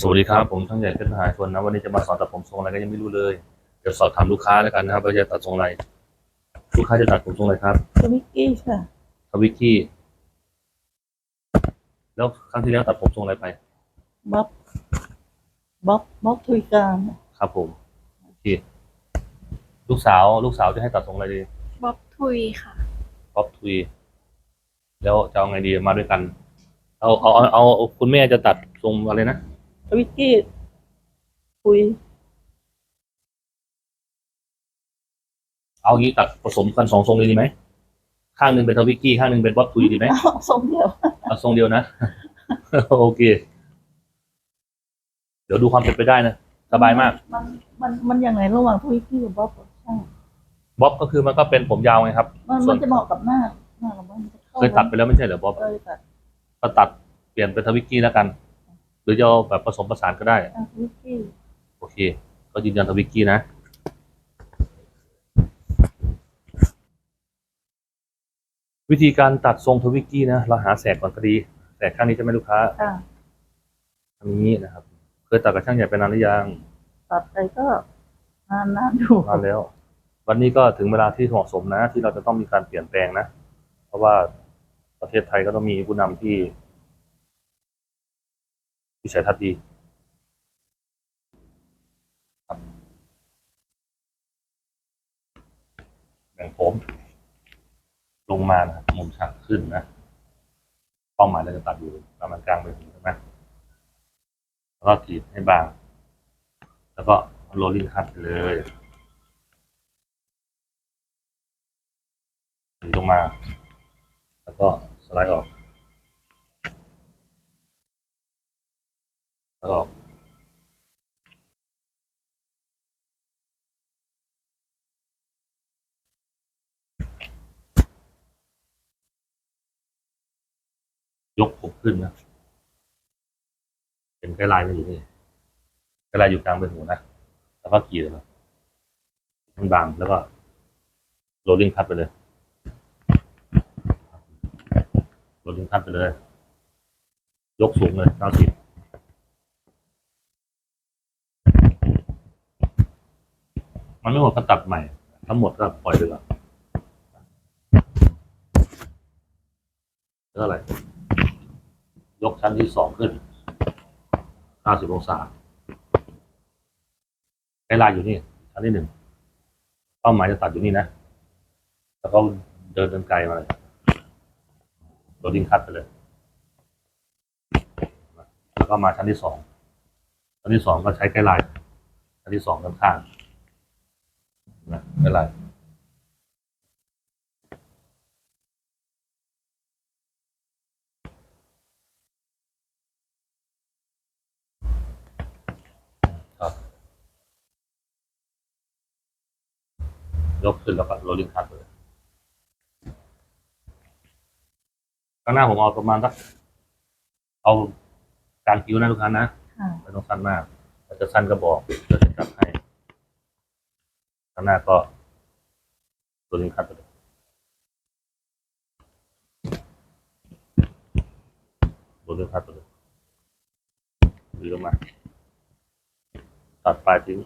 สวัสดีครับ ผมช่างใหญ่เพชรมหาชนนะ วันนี้จะมาสอนตัดผมทรงอะไรก็ยังไม่รู้เลย เดี๋ยวสอบถามลูกค้าแล้วกันนะครับว่าจะตัดทรงอะไร ลูกค้าจะตัดผมทรงอะไรครับสวิกกี้ค่ะทวิกกี้แล้วครั้งที่แล้วตัดผมทรงอะไรไปบ๊อบบ๊อบบ๊อบทุยการครับผมโอเคลูกสาวลูกสาวจะให้ตัดทรงอะไรดีบ๊อบทุยค่ะป๊อปทุย แล้วจะเอาไงดีมาด้วยกัน เอาเอาเอาเอาเอาคุณแม่จะตัดทรงอะไรนะส วิกกี้ทุย เอางี้ตัดผสมกันสองทรงเลยดีไหม ข้างหนึ่งเป็นทวิกกี้ ข้างหนึ่งเป็นป๊อปทุยดีไหมเอาทรงเดียว เอาทรงเดียวนะ โอเค เดี๋ยวดูความเป็นไปได้นะ สบายมาก มันมันมันยังไงระหว่างทวิกกี้กับบ๊อบอะช่างบ๊อบก็คือมันก็เป็นผมยาวไงครับ มันส่มัวนนจะเหมาะกับหน้าหน้าเราบ้างมันจะเข้าเคยตัดไปแล้วไม่ใช่เหรอบ๊อบเคยตัดก็ตัดเปลี่ยนเป็นทวิกกี้แล้วกัน หรือจะเอาแบบผสมผสานก็ได้ อะทวิกกี้โอเค ก็ยืนยันทวิกกี้นะ วิธีการตัดทรงทวิกกี้นะ เราหาแสกก่อนก็ดี แสกข้างนี้จะไหม่ลูกค้าอะอันนี้นะครับ เคยตัดกับช่างใหญ่ไปนานหรือยัง ตัดไปก็นานนานๆอยู่นานแล้ว วันนี้ก็ถึงเวลาที่เหมาะสมนะ ที่เราจะต้องมีการเปลี่ยนแปลงนะ เพราะว่าประเทศไทยก็ต้องมีผู้นำที่ วิสัยทัศน์ดีครับแบ่งผมลงมานะครับมุมฉากขึ้นนะเป้าหมายเราจะตัดอยู่ประมาณกลางไปถึงใช่ไหมแล้วก็กรีดให้บาง แล้วก็โรลลิ่งคัตไปเลยถึงลงมา แล้วก็สไลด์ออก แล้วก็ ออกยกผมขึ้นนะ เป็นไกด์ไลน์มันอยู่นี่ไกด์ไลน์อยู่กลางใบหูนะ แล้วก็กรีดเลยมันบางแล้วก็โรลลิ่งคัตไปเลย โรลลิ่งคัตไปเลย ยกสูงเลยเก้าสิบ มันไม่หมดก็ตัดใหม่ ทั้งหมดก็ปล่อยไปก่อนแล้วอะไร ยกชั้นที่สองขึ้นเก้าสิบองศาไกด์ลน์อยู่นี่ ชั้นที่หนึ่ง เป้าหมายจะตัดอยู่นี่นะ แล้วก็เดินเดินไกลมาเลยโรลลิ่งคัตไปเลย แล้วก็มาชั้นที่สอง ชั้นที่สองก็ใช้ไกด์ไลน์ชั้นที่สองข้าง นะไกด์ไลน์ครับยกขึ้นแล้วก็โรลลิ่งคัตเลยข้างหน้าผมเอาประมาณสักเอาการคิ้วนะทุกท่านนะค่ะไม่ต้องสั้นมากถ้าจะสั้นก็บอกเดี๋ยวจะจับให้ ข้างหน้าก็ตัวนี้คัดไปเลยตัวนี้คัดไปเลยดีลงมา ตัดปลายทิ้ง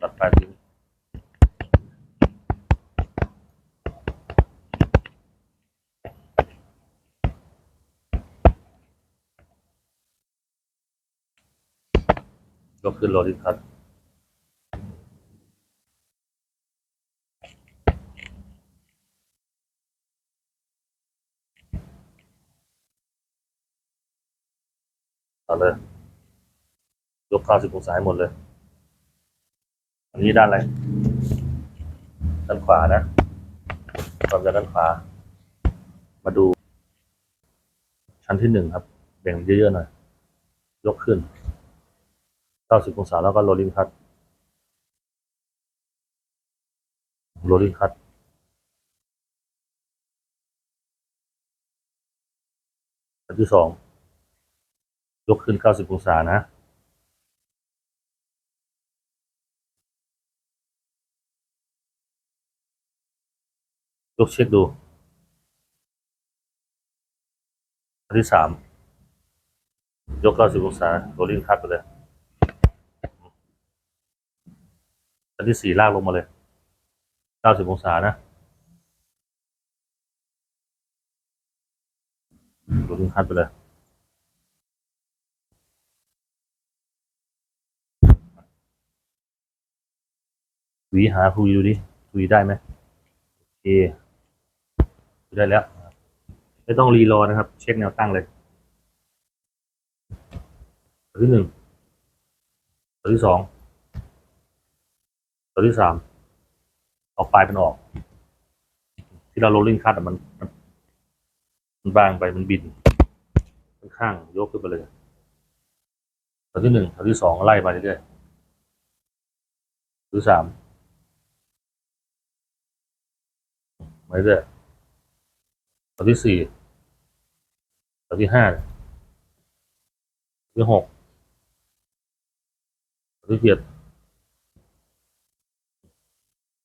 ตัดปลายทิ้งยกขึ้นโรลลิ่งคั ตตัดเลย ยก90องศาให้หมดเลย อันนี้ด้านอะไร ด้านขวานะตอนจากด้านขวา มาดู ชั้นที่หนึ่งครับ แบ่งเยอะๆหน่อย ยกขึ้นเก้าสิบองศาแล้วก็โรลลิ่งคัตโรลลิ่งคัตอันที่สอง ยกขึ้นเก้าสิบองศานะยกเช็คดูอันที่สามยกเก้าสิบองศาโรลลิ่งคัดไปเลยอันที่สี่ลากลงมาเลยเก้าสิบองศานะโรลลิ่งคัดไปเลย หวีหาคุยดูดิคุยได้ไหมโอเคคุยได้แล้ว ไม่ต้องรีรอนะครับ เช็คแนวตั้งเลยตัวที่หนึ่งตัวที่สองตัวที่สามเอาปลายมันออก ที่เราโรลลิ่งคัดมันมันมันบางไปมันบินข้างๆยกขึ้นไปเลยตัวที่หนึ่งตัวที่สองไล่ไปเรื่อยๆตัวที่สาม ไปเรื่อยตัวที่สี่ตัวที่ห้าตัวที่หกตัวที่เจ็ด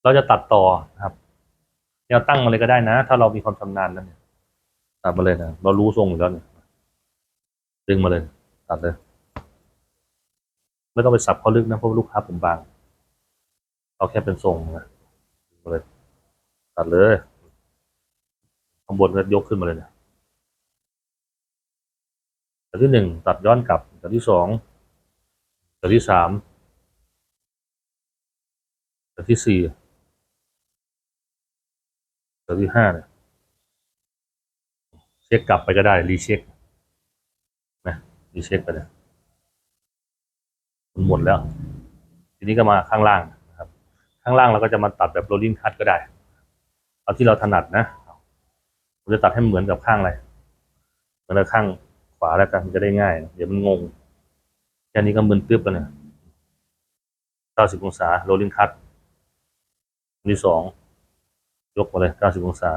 เราจะตัดต่อนะครับแนวตั้งมาเลยก็ได้นะ ถ้าเรามีความชำนาญแล้วเนี่ยตัดมาเลยนะ เรารู้ทรงอยู่แล้วเนี่ยดึงมาเลย ตัดเลย ไม่ต้องไปสับเขาลึกนะเพราะลูกค้าผมบาง เอาแค่เป็นทรงนะดึงมาเลย ตัดเลย ข้างบนก็ยกขึ้นมาเลยเนี่ยตัวที่หนึ่งตัดย้อนกลับตัวที่สองตัวที่สามตัวที่สี่ตัวที่ห้าเนี่ยเช็คกลับไปก็ได้รีเช็คนะรีเช็คไปเลยมันหมดแล้ว ทีนี้ก็มาข้างล่างนะครับ ข้างล่างเราก็จะมาตัดแบบโรลลิ่งคัตก็ได้ เอาที่เราถนัดนะ ผมจะตัดให้เหมือนกับข้างอะไรเหมือนกับข้างขวาแล้วกันมันจะได้ง่าย เดี๋ยวมันงง แค่นี้ก็มึนตึ๊บแล้วเนี่ยเก้าสิบองศาโรลลิงคัตที่สองยกมาเลย90องศา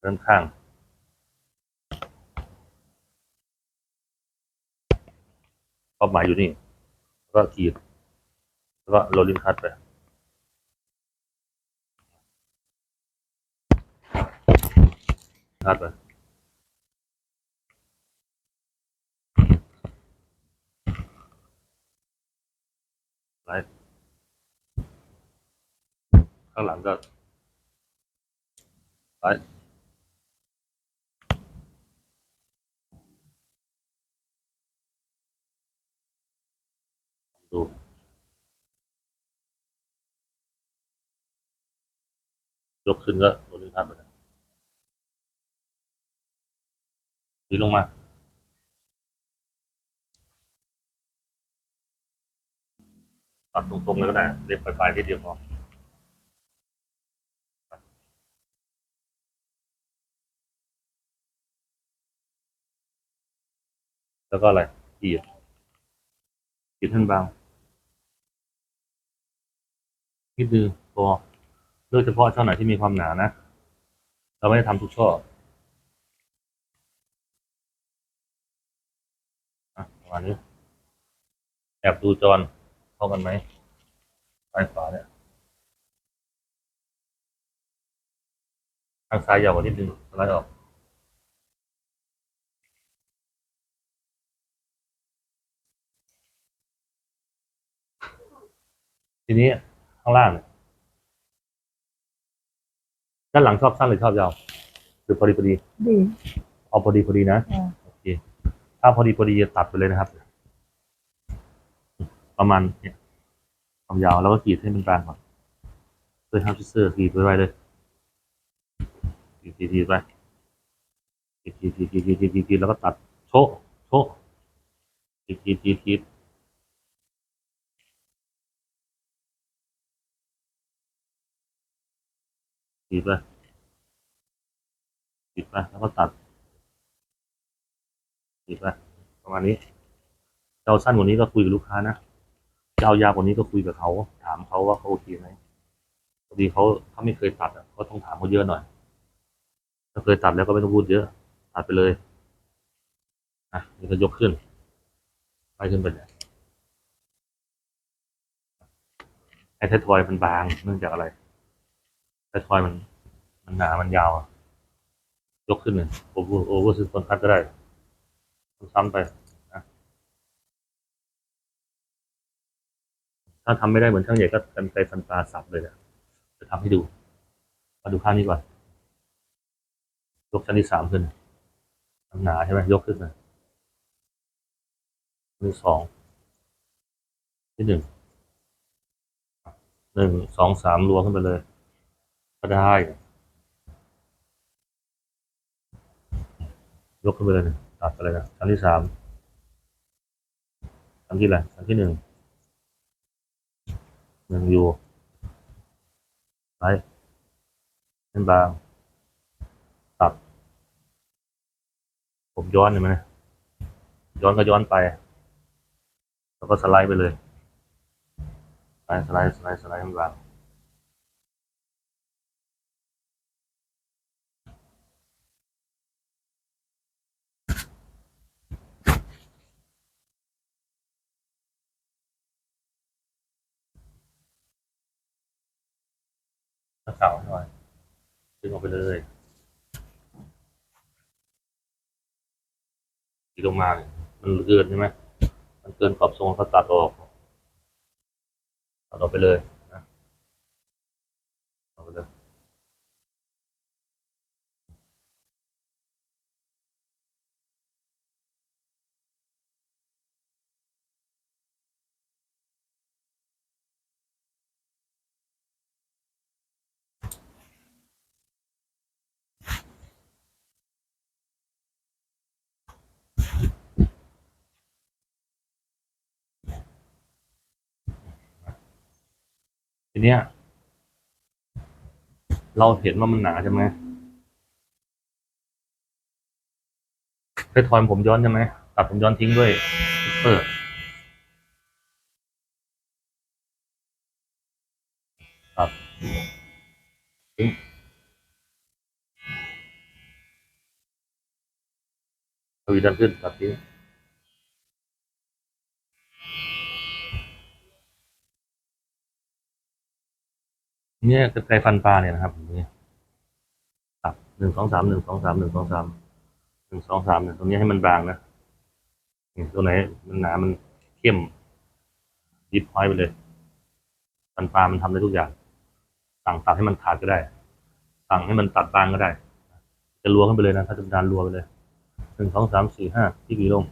เดินข้าง เป้าหมายอยู่นี่ แล้วก็ขีด แล้วก็โรลลิ่งคัตไปคัดไปไลฟ์ข้างหลังก็ไลฟ์ดู ยกขึ้นก็โดนลิ้ทับไปเลยดีลงมาตัดตรงๆเลยก็ได้เล็บปลายๆที่เดียวพอแล้วก็อะไรขีดขีดท่านบางนิดนึงพอ ลือกเฉพาะช่อไหนที่มีความหนานะ เราไม่ได้ทำทุกช่ออะประมาณนี้แอบดูจอนเข้ากันไหมซ้ายขวาเนี่ยทางซ้ายยาวกว่านิดนึงสไลด์ออกทีนี้ข้างล่างเนี่ย ด้านหลังชอบสั้นหรือชอบยาวหรือพอดีพอดี ดีเอาพอดีพอดีนะโอเคถ้าพอดีพอดีจะตัดไปเลยนะครับ ประมาณเนี่ยความยาวแล้วก็ขีดให้มันกลางก่อนด้วยฮับชิสเซอร์ขีดไว้เลยขีดกรีดกรีดไปกรีดกรีดกรีดกรีดกรีดกรีดแล้วก็ตัดโชะโชะกรีดกรีดกรีดกรีด กรีดไปกรีดไปแล้วก็ตัดกรีดไปประมาณนี้จะเอาสั้นกว่านี้ก็คุยกับลูกค้านะจะเอายาวกว่านี้ก็คุยกับเขา ถามเขาว่าเขาโอเคไหมพอดีเขาเขาไม่เคยตัดอะก็ต้องถามเขาเยอะหน่อย ถ้าเคยตัดแล้วก็ไม่ต้องพูดเยอะตัดไปเลยอะนี่ก็ยกขึ้นไปขึ้นไปเนี่ยไอให้ไททอยมันบางเนื่องจากอะไร ไททอยมัน มันหนา มันยาว ยกขึ้นเลยโอเวอร์โอเวอร์ซิสตอนคัดก็ได้ซ้ำไปนะถ้าทำไม่ได้เหมือนช่างใหญ่ก็กันไกฟันปลาสับเลยนะจะทำให้ดู มาดูข้างนี้ก่อน ยกชั้นที่สามขึ้นมันหนาใช่ไหมยกขึ้นมาชั้นที่สองที่หนึ่งหนึ่งสองสามรวมขึ้นไปเลย ก็ได้ ยกขึ้นไปเลยตัดไปเลยนะชั้นที่สามชั้นที่อะไรชั้นที่หนึ่งหนึ่งอยู่ไปเป็นบางตัด ผมย้อนเห็นไหมย้อนก็ย้อนไป แล้วก็สไลด์ไปเลย สไลด์สไลด์สไลด์สไลด์ให้มันบา งถ้าเก่าให้หน่อยดึงออกไปเลยที่ลงมาเนี่ยมันเกินใช่ไหมมันเกินขอบทรงก็ตัดออกตัดออกไปเลยนะออกไปเลย ทีเนี้ย เราเห็นว่ามันหนาใช่ไหมให้ทอยผมย้อนใช่ไหมตัดผมย้อนทิ้งด้วยเออครับทิ้งเอาอีกด้านขึ้นตัดทิ้ง เนี่ยกระไกรฟันปลาเนี่ยนะครับอย่างนี่ครับหนึ่งสองสามหนึ่งสองสามหนึ่งสองสามหนึ่งสองสามเนี่ยตรงนี้ให้มันบางนะนี่ตัวไหนมันหนามันเข้มยิบพอยไปเลยฟันปลามันทำได้ทุกอย่าง สั่งตัดให้มันขาดก็ได้ สั่งให้มันตัดบางก็ได้ จะรัวขึ้นไปเลยนะ ถ้าจะดานรัวไปเลยหนึ่งสองสามสี่ห้าที่กี่ลง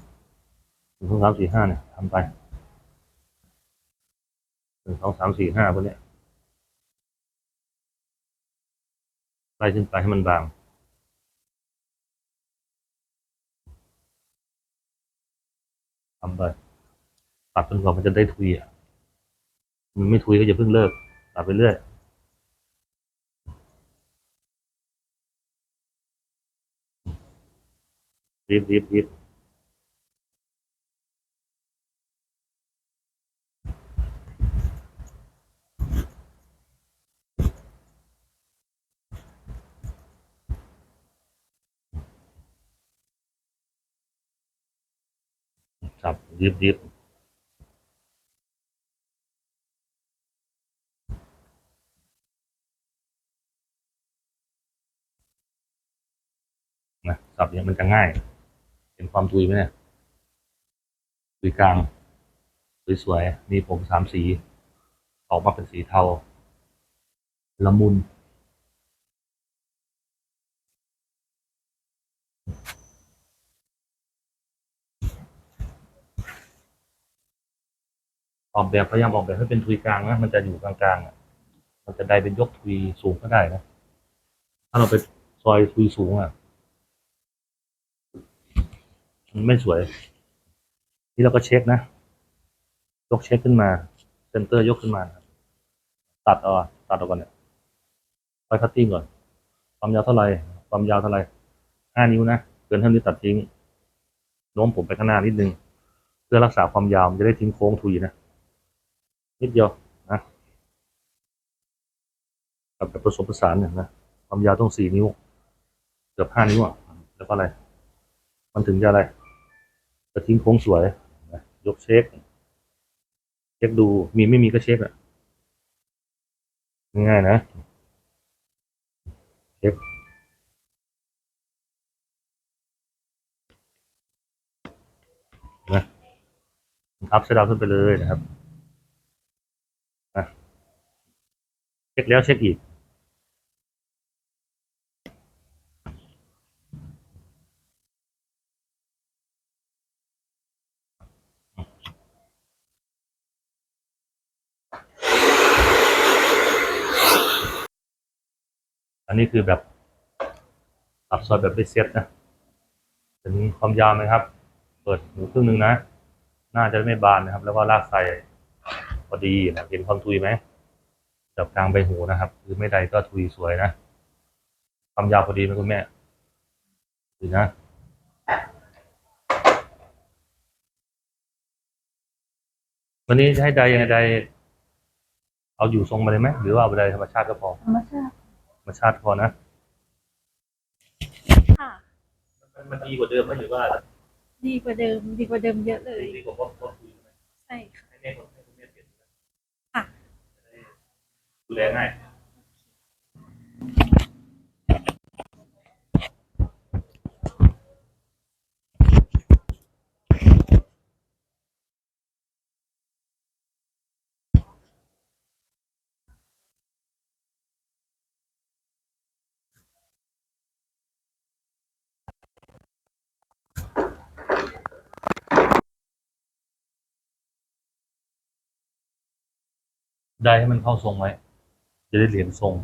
หนึ่งสองสามสี่ห้าเนี่ยทำไปหนึ่งสองสามสี่ห้าพวกเนี้ย ล่ขึ้นไปให้มันบาง ทำไปตัดจนกว่ามันจะได้ทุยอะ มันไม่ทุยก็อย่าเพิ่งเลิก ตัดไปเรื่อยรีบรีบรีบ ครับรีบรีบนะสับเนี่ยมันจะง่ายเห็นความทุยไหมเนี่ยทุยกลางสวยๆมีผมสามสี ออกมาเป็นสีเทา ละมุน ออกแบบพยายามออกแบบให้เป็นทุยกลางนะมันจะอยู่กลางๆอะมันจะได้เป็นยกทุยสูงก็ได้นะถ้าเราไปซอยทุยสูงอะมันไม่สวย นี่เราก็เช็คนะ ยกเช็คขึ้นมาเซนเตอร์ยกขึ้นมาตัดเอาอะตัดออกก่อนเนี่ยไปคัตติ้งก่อน ความยาวเท่าไหร่ความยาวเท่าไหร่ห้านิ้วนะเกินเท่านี้ตัดทิ้งโน้มผมไปข้างหน้านิดนึง เพื่อรักษาความยาวมันจะได้ทิ้งโค้งทุยนะ นิดเดียวนะแบบผสมผสานเนี่ยนะความยาวต้องสี่นิ้ว เกือบห้านิ้วอะแล้วก็อะไร มันถึงจะอะไรจะทิ้งโค้งสวยนะยกเช็คเช็คดูมีไม่มีก็เช็คอะง่ายๆนะเช็คนะทับเสร็จแล้วขึ้นไปเลยนะครับนะ เช็คแล้วเช็คอีกอันนี้คือแบบตัดซอยแบบไม่เซตนะจะมีความยาวไหมครับ เปิดหูครึ่งหนึ่งนะ น่าจะไม่บานนะครับ แล้วก็ลากใส่พอดีนะเห็นความทุยไหม จับกลางใบหูนะครับหรือไม่ใดก็ทุยสวยนะความยาวพอดีไหมคุณแม่ดีนะวันนี้จะให้ใดยังไงใดเอาอยู่ทรงมาเลยไหมหรือว่าเอาใดธรรมชาติก็พอธรรมชาติธรรมชาติพอนะค่ะมันดีกว่าเดิมไหมหรือว่า ดีกว่าเดิม ดีกว่าเดิมเยอะเลยดีกว่าพ่อพ่อคุยไหมใช่ค่ะ ดูแลง่ายได้ให้มันเข้าทรงไว้ จะได้เหรียญทรง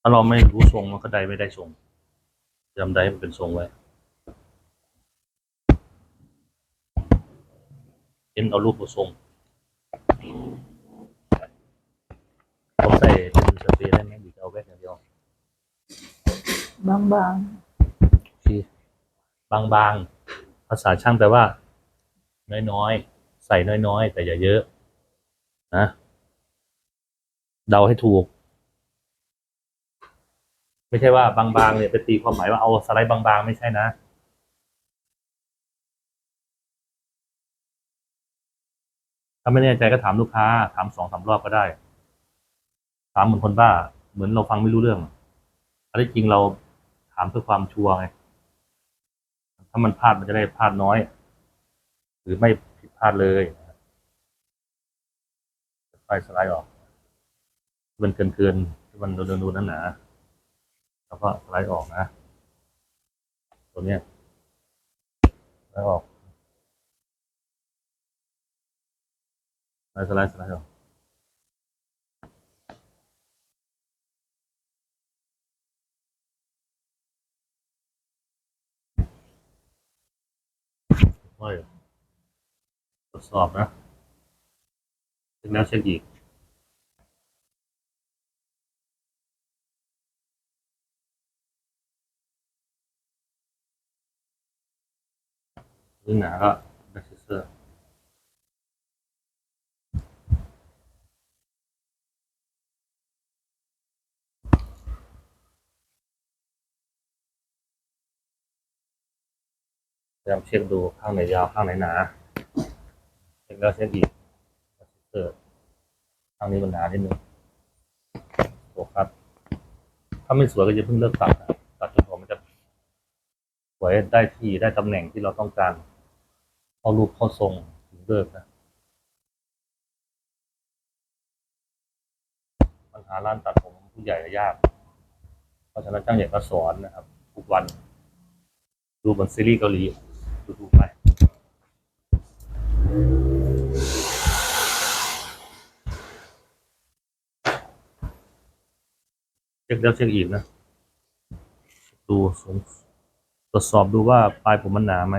ถ้าเราไม่รู้ทรงมันก็ได้ไม่ได้ทรงจำได้ให้มันเป็นทรงไว้เอ็นเอารูปมาทรงผมใส่เป็นสเปรย์ได้ไหมหรือจะเอาแว่นอย่างเดียวบางบางคือบางบางๆภาษาช่างแปลว่า น้อยๆ ใส่น้อยๆ แต่อย่าเยอะ นะ เดาให้ถูก ไม่ใช่ว่าบางๆเนี่ยไปตีความหมายว่าเอาสไลด์บางๆ ไม่ใช่นะถ้าไม่แน่ใจก็ถามลูกค้า ถามสองสามรอบก็ได้ ถามเหมือนคนบ้า เหมือนเราฟังไม่รู้เรื่องอันที่จริงเราถามเพื่อความชัวร์ไง ถ้ามันพลาดมันจะได้พลาดน้อย หรือไม่ผิดพลาดเลยไฟสไลด์ออก มันเกินเกินๆมันโดนดูนั่นหนาแล้วก็สไลด์ออกนะ ตัวเนี้ยสไลด์ออกสไลด์สไลด์สไลด์ออกไม่ทดสอบนะเช็คแล้วเช็คอีก หรือหนาก็แบ็คเซอร์พยายามเช็คดูข้างไหนยาวข้างไหนหนาเช็คแล้วเช็คอีกแบ็คเซอร์ข้างนี้มันหนานิดนึงโฟกัสถ้าไม่สวยก็จะเพิ่งเลิกตัดนะตัดจนกว่ามันจะสวยได้ที่ได้ตำแหน่งที่เราต้องการ เข้ารูปเข้าทรงถึงเลิกนะปัญหาร้านตัดผมผู้ใหญ่ยากเพราะฉะนั้นจ้างใหญ่ก็สอนนะครับ ทุกวัน ดูเหมือนซีรีส์เกาหลีดูดูไปเช็คแล้วเช็คอีกนะ ดูสงตรวจสอบดูว่าปลายผมมันหนาไหม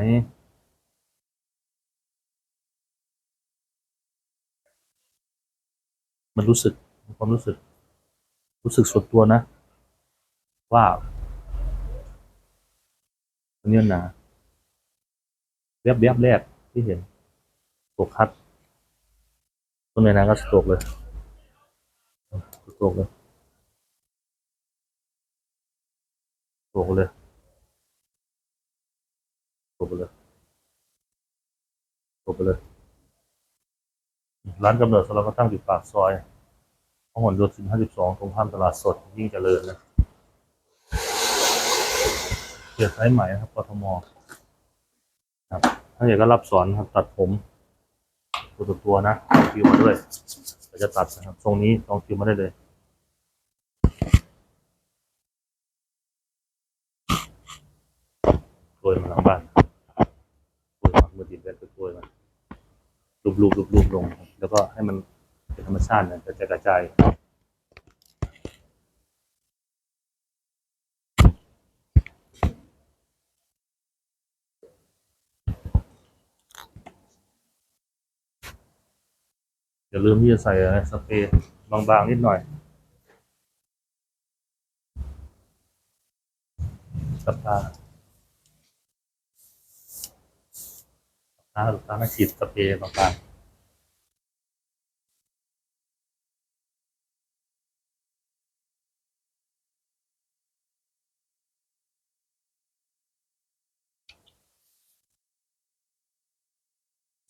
มันรู้สึกความรู้สึก รู้สึกส่วนตัวนะ ว่าอันนี้มันหนาแวบแวบๆแรกที่เห็นตกคัดต้นในนั้นก็สตกเลยสตกเลยตกเลยจบไปเลยจบไปเลยร้านกำเนิดสำหรับก็ตั้งอยู่ปากซอย พหลโยธิน52 ตรงข้ามตลาดสดยิ่งเจริญนะเกียรติสายไหมนะครับกทมครับถ้าอยากก็รับสอนครับ ตัดผมตัวต่อตัวนะลองคิวมาด้วยเราจะตัดนะครับ ทรงนี้ลองคิวมาได้เลยโรยมาหลังบ้านโรยมาเมื่อดินแบบโรยมาลูบลูบลูบลูบลงครับแล้วก็ให้มัน ธรรมชาตินะกระจายกระจายอย่าลืมที่จะใส่อะสเปรย์บางๆนิดหน่อย สับตาตาลูกตาไม่ฉีดสเปรย์บางๆ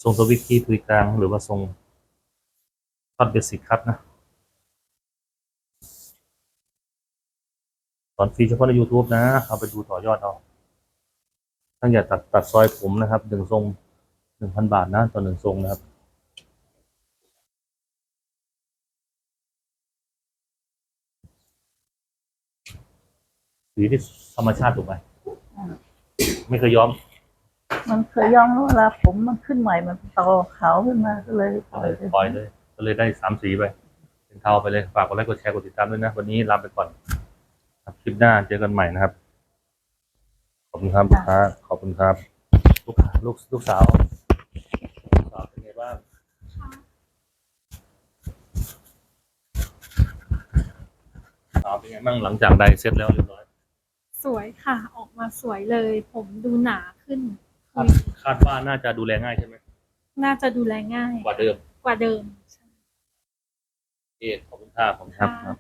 ทรงสวิกกี้ทุยกลางหรือว่าทรงคัดเบสิกคัดนะสอนฟรีเฉพาะใน YouTube นะเอาไปดูต่อยอดเอาถ้าอยาตัดตัดซอยผมนะครับหนึ่งทรงหนึ่งพันบาทนะต่อหนึ่งทรงนะครับสีที่ธรรมชาติถูกไหมไม่เคยย้อม มันเคยย้อมแล้วเวลาผมมันขึ้นใหม่มันโตขาวขึ้นมาก็เลยปล่อยไปปล่อยเลย ก็เลยได้สามสีไป เป็นเทาไปเลยฝากกดไลค์กดแชร์กดติดตามด้วยนะ วันนี้ลาไปก่อนครับคลิปหน้าเจอกันใหม่นะครับ ขอบคุณครับลูกค้าขอบคุณครับลูกค้าลูกลูกสาวลูกสาวเป็นไงบ้างสาวเป็นไงบ้างหลังจากไดเซ็ตแล้วเรียบร้อย สวยค่ะ ออกมาสวยเลย ผมดูหนาขึ้น คาดคาดว่าน่าจะดูแลง่ายใช่ไหมน่าจะดูแลง่ายกว่าเดิมกว่าเดิม เอขอบคุณครับขอบคุณครับค่ะ